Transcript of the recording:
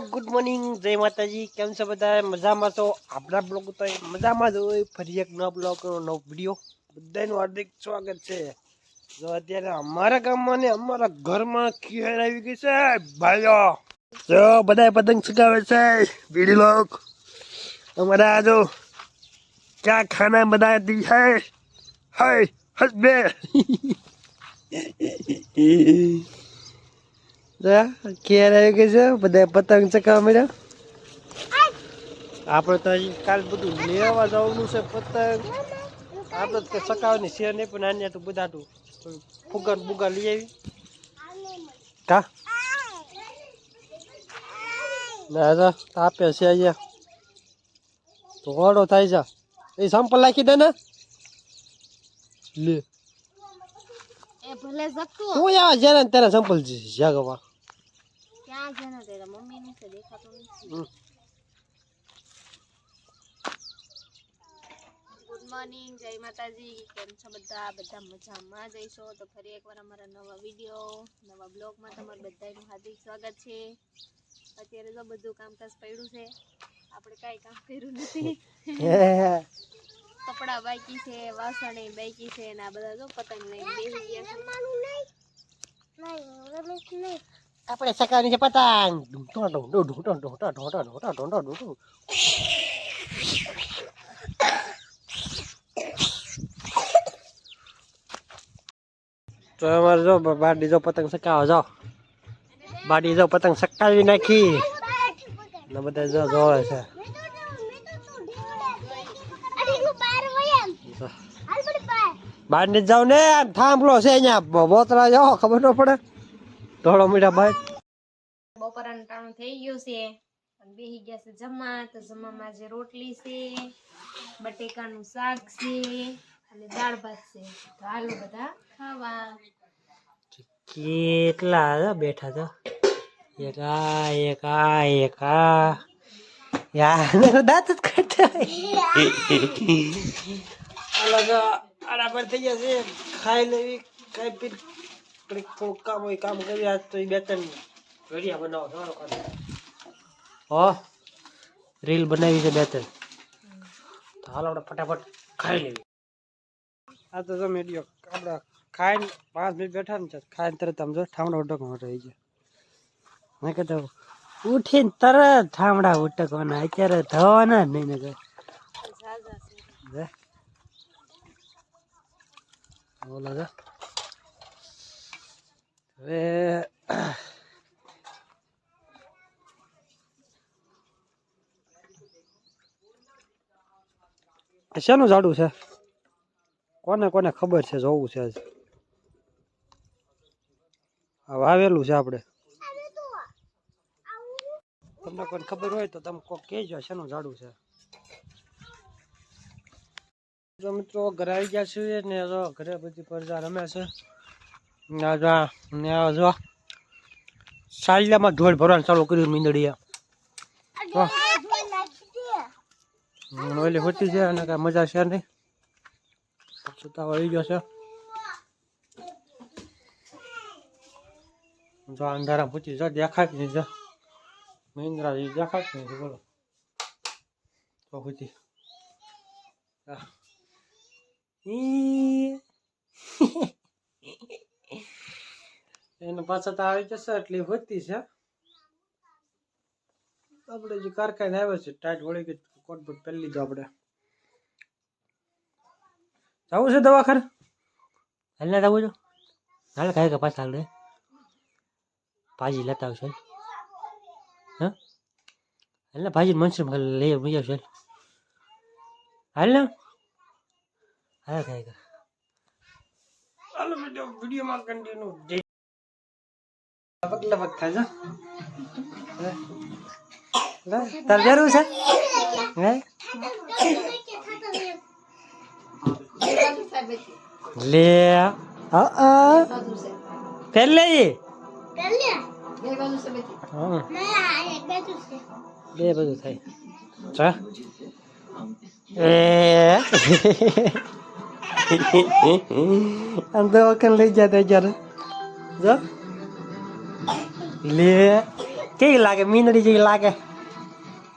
Good morning, જય માતાજી. કેમ છો બધા? મજામાં તો આપણા બ્લોગ તો મજામાં જ હોય. ફરી એક નવો બ્લોગ નવો વીડિયો. બધાનું હાર્દિક સ્વાગત છે. જો અત્યારે અમારા ગામમાં ને અમારા ઘરમાં ખીર આવી ગઈ છે. ભાઈઓ, જો બધા પતંગ ચગાવે છે. બીડી લોક. અમારા જો ક્યાં ખાના બધા દી હે. હે, હસબે. ઘેર આવી ગઈ છે બધા પતંગ ચકાવવા મળ્યા આપણે તો કાલ બધું લેવા જવાનું છે પતંગ. આપણે તો કઈ ચકાવવાની છે નહીં પણ આને તો બધા તું ફુગા ને બુગા લઈ આવી. કા? ના તો આપે છે અહીંયા. તો હોડો થાય છે એ સંપલ નાખી દે ને. લે. એ ભલે જતું હું આવા જ્યારે ત્યારે સંપલ જાગવા. ક્યાં છે ને તેરા મમ્મી નું છે દેખાતો નથી હમ. ગુડ મોર્નિંગ જય માતાજી કેમ છો બધા બધા મજામાં જઈશો તો ફરી એકવાર અમારા નવા વીડિયો નવા બ્લોગમાં તમારું બધાનું હાર્દિક સ્વાગત છે. અત્યારે તો બધું કામકાજ પડ્યું છે આપણે કાંઈ કામ કર્યું નથી. કપડા બાકી છે વાસણ એ બાકી છે ને આ બધા જો પતંગ લઈને બેસી ગયા છે. આપણે સકાળની છે પતંગ તો અમારે જો બાડી જો પતંગ સકાવો જો બાડી જો પતંગ સકાવી નાખી ને બધા જો જોવે છે બહાર ને જાવ ને થાંભલો છે અહીંયા બોતરા જો ખબર ન પડે ધોળો મીઠા ભાઈ. બપોરાનું ટાણું થઈ ગયું છે. બેહી ગયા છે જમવા. તો જમવામાં જે રોટલી છે બટેકાનું શાક છે અને દાળ ભાત છે. તો હાલો બધા ખાવા. કેટલા હતા બેઠા હતા એક આ એકા એક યાર દાંત જ કાઢતા અલગ આડા પર થઈ ગયા છે. ખાઈ લેવી કઈ પી કંઈક થોડુંક કામ હોય કામ કરી આજ તો બે ત્રણ ઘડિયા બનાવો સારો કામ. હો રીલ બનાવી છે બે ત્રણ. તો હાલ આપણે ફટાફટ ખાઈ લેવી આ તો તમે લ્યો આપણે ખાઈને પાંચ મિનિટ બેઠા ને ખાઈને તરત આમ જો ઠામડા ઉટકવા રહી જાય મેં કીધું ઉઠીને તરત ઠામડા ઉટકવાના અત્યારે થવાના જ નહીં ને ઓલા જા. હવે શેનું ઝાડું છે? કોને કોને ખબર છે? જોવું છે આજ. વાવેલું છે આપણે. તમને કોઈને ખબર હોય તો તમે કોક કહેજો શેનું ઝાડું છે. મિત્રો, ઘરે આવી ગયા છીએ ને ઘરે બધી પ્રજા રમે છે. જો. સાલિયામાં ઢોળ ભરવાનું ચાલુ કર્યું મીંદડીએ. ઓલી હોતી છે, અને કાંઈ મજા છે નહીં. સુતા આવી ગયો છે. જો અંધારા પૂછી, જો દેખાય નહીં, જો. મહિન્દ્રા દેખાય નહીં બોલો. તો પૂછી. હા. એને પાછા તો આવી જશે એટલી હોતી છે. આપણે જે કારખાને આવે છે ટાઈટ વળી ગઈ કોટ બોટ પહેરી લીધો આપણે. જવું છે દવાખાને? હાલ ના જવું છો હાલ કાંઈ કે પાછા હાલ ભાજી લેતા આવશે હા? એટલે ભાજી મનસુર લઈ મજા આવશે હાલ. ને? હા કાંઈ હાલો વીડિયો વિડીયોમાં કન્ટિન્યુ લપક લપક થાય છે લે, તાર જરૂર છે? હે લે આ પહેલે હા. બે બધું થાય. ચા. એ. અંદર દવાખાને લઈ જતા જ્યારે જો. લે. કેવી લાગે? મીંદડી જેવી લાગે?